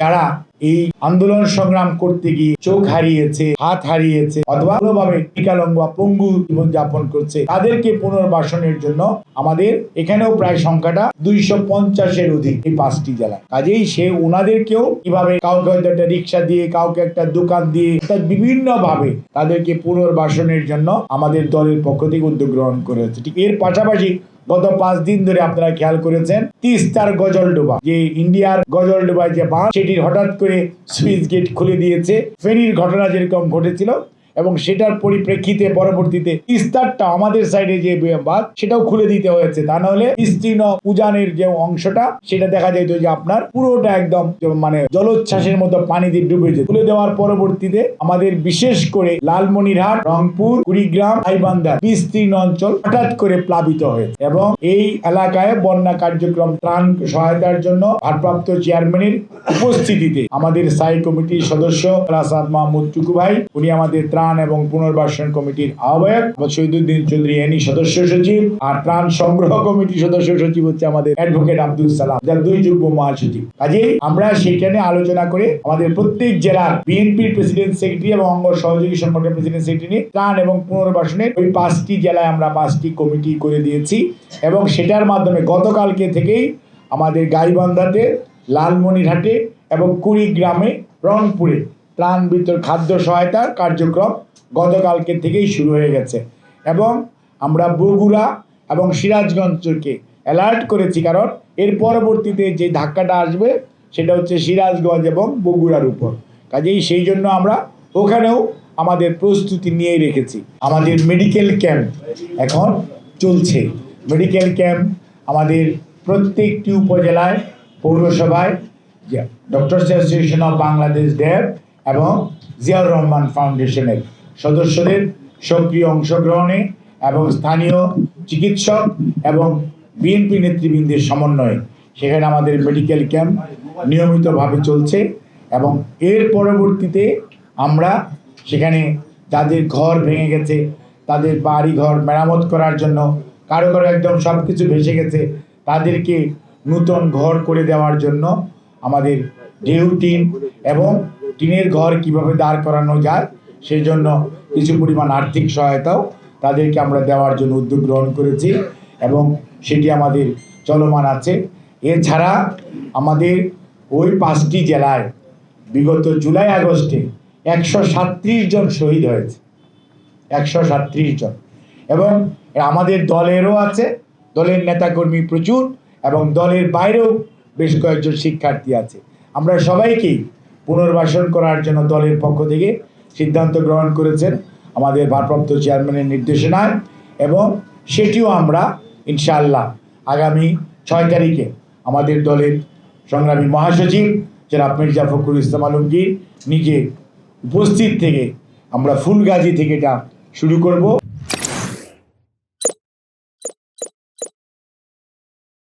যারা এই আন্দোলন সংগ্রাম করতে গিয়ে চোখ হারিয়েছে, হাত হারিয়েছে অথবা ভাবে বিকালঙ্গ বা পঙ্গু জীবনযাপন করছে, তাদেরকে পুনর্বাসনের জন্য আমাদের এখানেও প্রায় সংখ্যাটা দুইশো পঞ্চাশের অধিক এই পাঁচটি জেলা। কাজেই সে ওনাদেরকেও কীভাবে কাউকে হয়তো একটা রিক্সা দিয়ে, কাউকে একটা দোকান দিয়ে বিভিন্ন ভাবে তাদেরকে পুনর্বাসনের জন্য আমাদের দলের পক্ষ থেকে উদ্যোগ গ্রহণ করেছে ঠিক এর পাশাপাশি গত পাঁচ দিন ধরে আপনারা খেয়াল করেছেন, তিস্তার গজলডোবা, যে ইন্ডিয়ার গজলডোবায় যে বাঁধ সেটি হঠাৎ করে সুইচ গেট খুলে দিয়েছে। ফেরির ঘটনা যেরকম ঘটেছিল এবং সেটার পরিপ্রেক্ষিতে পরবর্তীতে তিস্তারটা আমাদের সাইডে যে বাঁধ সেটাও খুলে দিতে হয়েছে। তা নাহলে বিস্তীর্ণ উজানের যে অংশটা, সেটা দেখা যেত যে আপনার পুরোটা একদম মানে জলোচ্ছ্বাসের মতো পানিতে ডুবে যেত। খুলে দেওয়ার পরবর্তীতে আমাদের বিশেষ করে লালমনিরহাট, রংপুর, কুড়িগ্রাম গাইবান্ধা বিস্তীর্ণ অঞ্চল হঠাৎ করে প্লাবিত হয়েছে এবং এই এলাকায় বন্যা কার্যক্রম ত্রাণ সহায়তার জন্য ভারপ্রাপ্ত চেয়ারম্যানের উপস্থিতিতে আমাদের স্থায়ী কমিটির সদস্য রাসাদ মাহমুদ টুকু ভাই, উনি আমাদের ত্রাণ এবং পুনর্বাসন কমিটির আহ্বায়ক শহীদুদ্দিন চৌধুরী এনি সদস্য সচিব আর ত্রাণ সংগ্রহ কমিটির সদস্য সচিব হচ্ছে আমাদের অ্যাডভোকেট আব্দুল সালাম, যার দুই যুগ্ম মহাসচিব। কাজেই আমরা সেখানে আলোচনা করে আমাদের প্রত্যেক জেলার বিএনপির প্রেসিডেন্ট সেক্রেটারি এবং অঙ্গ সহযোগী সংগঠনের প্রেসিডেন্ট সেক্রেটারি নিয়ে ত্রাণ এবং পুনর্বাসনের ওই পাঁচটি জেলায় আমরা পাঁচটি কমিটি করে দিয়েছি এবং সেটার মাধ্যমে গতকালকে থেকেই আমাদের গাইবান্ধাতে, লালমনিরহাটে এবং কুড়িগ্রামে রংপুরে ত্রাণ বিতর খাদ্য সহায়তার কার্যক্রম গতকালকে থেকেই শুরু হয়ে গেছে। এবং আমরা বগুড়া এবং সিরাজগঞ্জকে অ্যালার্ট করেছি কারণ এর পরবর্তীতে যে ধাক্কাটা আসবে সেটা হচ্ছে সিরাজগঞ্জ এবং বগুড়ার উপর। কাজেই সেই জন্য আমরা ওখানেও আমাদের প্রস্তুতি নিয়ে রেখেছি। আমাদের মেডিকেল ক্যাম্প এখন চলছে। মেডিকেল ক্যাম্প আমাদের প্রত্যেকটি উপজেলায়, পৌরসভায় doctor association of Bangladesh DAB এবং জিয়াউর রহমান ফাউন্ডেশনের সদস্যদের সক্রিয় অংশগ্রহণে এবং স্থানীয় চিকিৎসক এবং বিএনপি নেতৃবৃন্দের সমন্বয়ে সেখানে আমাদের মেডিকেল ক্যাম্প নিয়মিতভাবে চলছে এবং এর পরবর্তীতে আমরা সেখানে যাদের ঘর ভেঙে গেছে, তাদের বাড়ি ঘর মেরামত করার জন্য, কারও কারও একদম সব কিছু ভেসে গেছে, তাদেরকে নূতন ঘর করে দেওয়ার জন্য আমাদের ঢেউ টিন এবং টিনের ঘর কীভাবে দাঁড় করানো যায় সেই জন্য কিছু পরিমাণ আর্থিক সহায়তাও তাদেরকে আমরা দেওয়ার জন্য উদ্যোগ গ্রহণ করেছি এবং সেটি আমাদের চলমান আছে। এছাড়া আমাদের ওই পাঁচটি জেলায় বিগত জুলাই আগস্টে একশো সাতত্রিশ জন শহীদ হয়েছে। একশো সাতত্রিশ জন। এবং আমাদের দলেরও আছে, দলের নেতাকর্মী প্রচুর এবং দলের বাইরেও বেশ কয়েকজন শিক্ষার্থী আছে। আমরা সবাইকেই পুনর্বাসন করার জন্য দলের পক্ষ থেকে সিদ্ধান্ত গ্রহণ করেছেন আমাদের ভারপ্রাপ্ত চেয়ারম্যানের নির্দেশনায় এবং সেটিও আমরা ইনশাআল্লাহ আগামী ছয় তারিখে আমাদের দলের সংগ্রামী মহাসচিব জনাব মির্জা ফখরুল ইসলাম আলমগীর নিজে উপস্থিত থেকে আমরা ফুলগাজী থেকে এটা শুরু করব।